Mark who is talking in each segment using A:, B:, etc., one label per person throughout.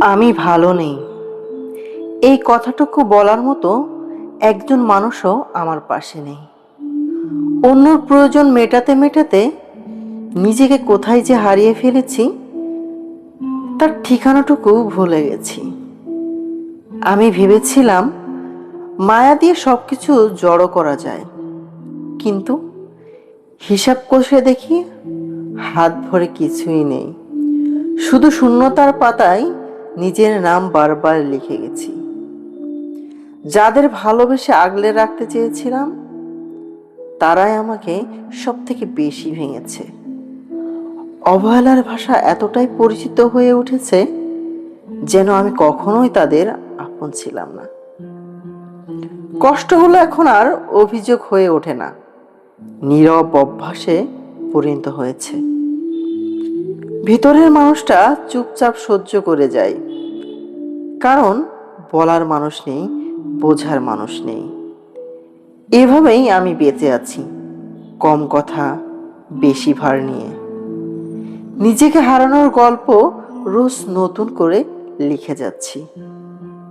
A: আমি ভালো নেই। এই কথাটুকু বলার মতো একজন মানুষও আমার পাশে নেই। অন্যর প্রয়োজন মেটাতে মেটাতে নিজেকে কোথায় যে হারিয়ে ফেলেছি, তার ঠিকানাটুকু ভুলে গেছি। আমি ভেবেছিলাম মায়া দিয়ে সব কিছু জড়ো করা যায়, কিন্তু হিসাব কষে দেখি হাত ভরে কিছুই নেই। শুধু শূন্যতার পাতায় নিজের নাম বারবার লিখে গেছি। যাদের ভালোবেসে আগলে রাখতে চেয়েছিলাম, তারাই আমাকে সব থেকে বেশি ভেঙেছে। অবহেলার ভাষা এতটাই পরিচিত হয়ে উঠেছে যেন আমি কখনোই তাদের আপন ছিলাম না। কষ্ট হলো এখন আর অভিযোগ হয়ে ওঠে না। নীরব অভ্যাসে পরিণত হয়েছে। ভিতরের মানুষটা চুপচাপ সহ্য করে যায়। কারণ বলার মানুষ নেই, বোঝার মানুষ নেই। এভাবেই আমি বেঁচে আছি, কম কথা, বেশি ভার নিয়ে। নিজেকে হারানোর গল্প রোজ নতুন করে লিখে যাচ্ছি।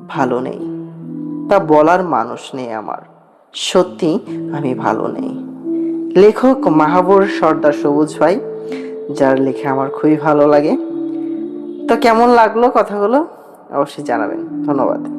A: ভালো নেই। তা বলার মানুষ নেই আমার। সত্যি আমি ভালো নেই। লেখক মাহাবুর সর্দার সবুজ ভাই, যার লেখা আমার খুবই ভালো লাগে। তো কেমন লাগল কথাগুলো? অবশ্যই জানাবেন। ধন্যবাদ।